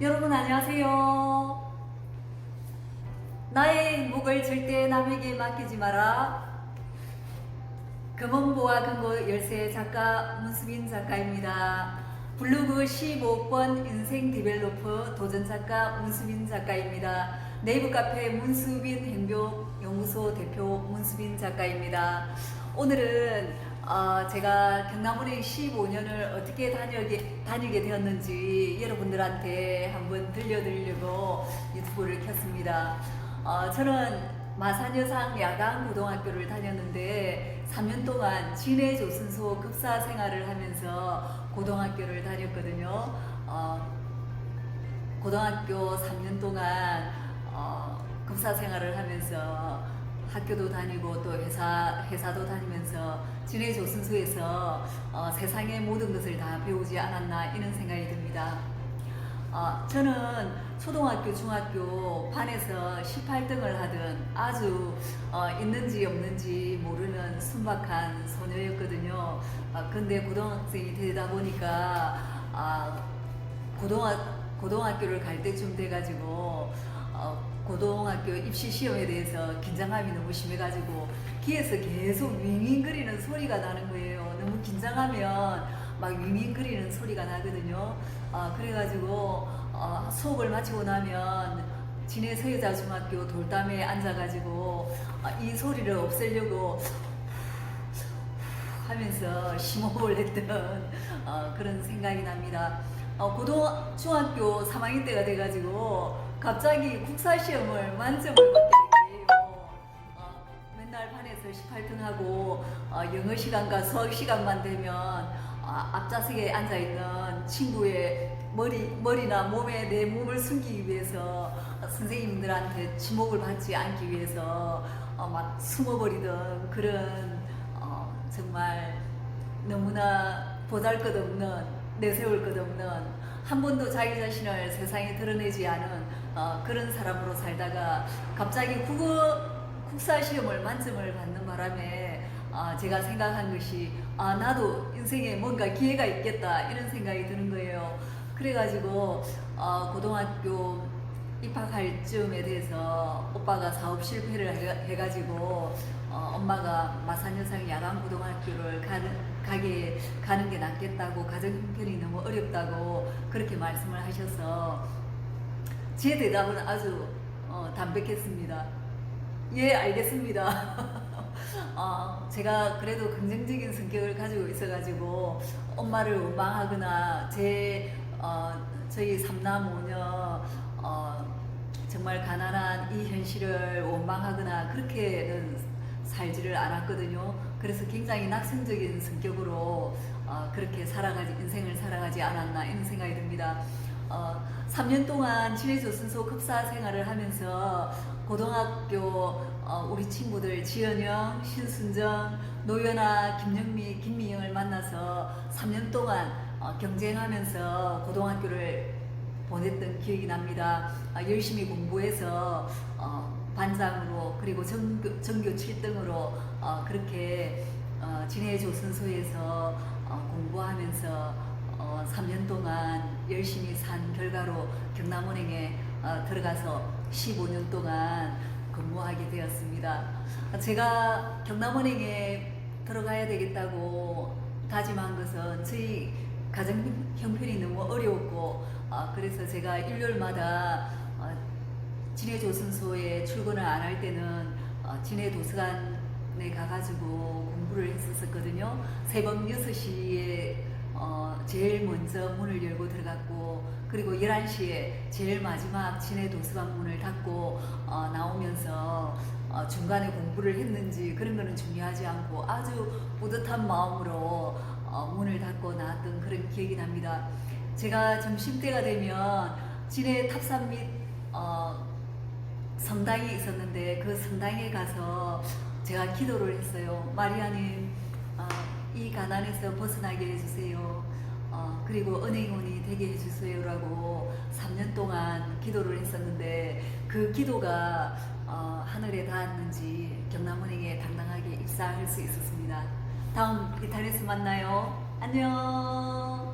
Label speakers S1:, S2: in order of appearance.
S1: 여러분 안녕하세요. 나의 행복을 절대 남에게 맡기지 마라. 금원보와 금고 열쇠 작가 문수빈 작가입니다. 블로그 15번 인생 디벨로퍼 도전 작가 문수빈 작가입니다. 네이버 카페 문수빈 행복 연구소 대표 문수빈 작가입니다. 오늘은 어, 제가 경남은행 15년을 어떻게 다니게, 다니게 되었는지 여러분들한테 한번 들려드리려고 유튜브를 켰습니다. 어, 저는 마산여상 야간고등학교를 다녔는데 3년 동안 진해조선소 급사 생활을 하면서 고등학교를 다녔거든요. 어, 고등학교 3년 동안 어, 급사 생활을 하면서 학교도 다니고 또 회사 회사도 다니면서 진해 조선소에서 어, 세상의 모든 것을 다 배우지 않았나 이런 생각이 듭니다. 어, 저는 초등학교, 중학교 반에서 18등을 하던 아주 어, 있는지 없는지 모르는 순박한 소녀였거든요. 아, 근데 고등학생이 되다 보니까 아, 고등학, 고등학교를 갈 때쯤 돼가지고 어, 고등학교 입시 시험에 대해서 긴장감이 너무 심해가지고 귀에서 계속 윙윙거리는 소리가 나는 거예요. 너무 긴장하면 막 윙윙거리는 소리가 나거든요. 아, 그래가지고 어, 수업을 마치고 나면 진해 서여자 중학교 돌담에 앉아가지고 아, 이 소리를 없애려고 하면서 심호흡을 했던 어, 그런 생각이 납니다. 어, 고등 중학교 3학년 때가 돼가지고 갑자기 국사 시험을 만점을 받게 된 거예요. 어, 맨날 반에서 18등 하고 어, 영어 시간과 수학 시간만 되면 어, 앞좌석에 앉아 있는 친구의 머리 머리나 몸에 내 몸을 숨기기 위해서 어, 선생님들한테 지목을 받지 않기 위해서 어, 막 숨어버리던 그런 어, 정말 너무나 보잘것없는 내세울 것 없는 한 번도 자기 자신을 세상에 드러내지 않은 어, 그런 사람으로 살다가 갑자기 국어 국사 시험을 만점을 받는 바람에 어, 제가 생각한 것이 아 나도 인생에 뭔가 기회가 있겠다 이런 생각이 드는 거예요. 그래가지고 어, 고등학교 입학할 즈음에 대해서 오빠가 사업 실패를 해- 해가지고 어, 엄마가 마산여상 야간고등학교를 가는, 가게 가는 게 낫겠다고 가정 형편이 너무 어렵다고 그렇게 말씀을 하셔서 제 대답은 아주 어, 담백했습니다. 예, 알겠습니다. 어, 제가 그래도 긍정적인 성격을 가지고 있어가지고 엄마를 원망하거나 제 어, 저희 삼남오녀 어, 정말 가난한 이 현실을 원망하거나 그렇게는 살지를 않았거든요. 그래서 굉장히 낙성적인 성격으로 어, 그렇게 살아가지 인생을 살아가지 않았나 이런 생각이 듭니다. 어, 3년 동안 진해조선소 급사 생활을 하면서 고등학교 어, 우리 친구들 지연영, 신순정, 노연아, 김영미, 김미영을 만나서 3년 동안 어, 경쟁하면서 고등학교를 보냈던 기억이 납니다. 아, 열심히 공부해서 어, 반장으로 그리고 전교, 전교 7등으로 어, 그렇게 어, 진해조선소에서 어, 공부하면서 어, 3년 동안 열심히 산 결과로 경남은행에 어, 들어가서 15년 동안 근무하게 되었습니다. 제가 경남은행에 들어가야 되겠다고 다짐한 것은 저희 가정 형편이 너무 어려웠고 어, 그래서 제가 일요일마다 어, 진해조선소에 출근을 안 할 때는 어, 진해도서관에 가가지고 공부를 했었거든요. 새벽 6시에 어, 제일 먼저 문을 열고 들어갔고 그리고 11시에 제일 마지막 진해도서관 문을 닫고 어, 나오면서 어, 중간에 공부를 했는지 그런 거는 중요하지 않고 아주 뿌듯한 마음으로 어, 문을 닫고 나왔던 그런 기억이 납니다. 제가 점심때가 되면 진해 탑산 및 어, 성당이 있었는데 그 성당에 가서 제가 기도를 했어요. 마리아님, 어, 이 가난에서 벗어나게 해주세요. 어, 그리고 은행원이 되게 해주세요라고 3년 동안 기도를 했었는데 그 기도가 어, 하늘에 닿았는지 경남은행에 당당하게 입사할 수 있었습니다. 다음 이탈리아에서 만나요. 안녕.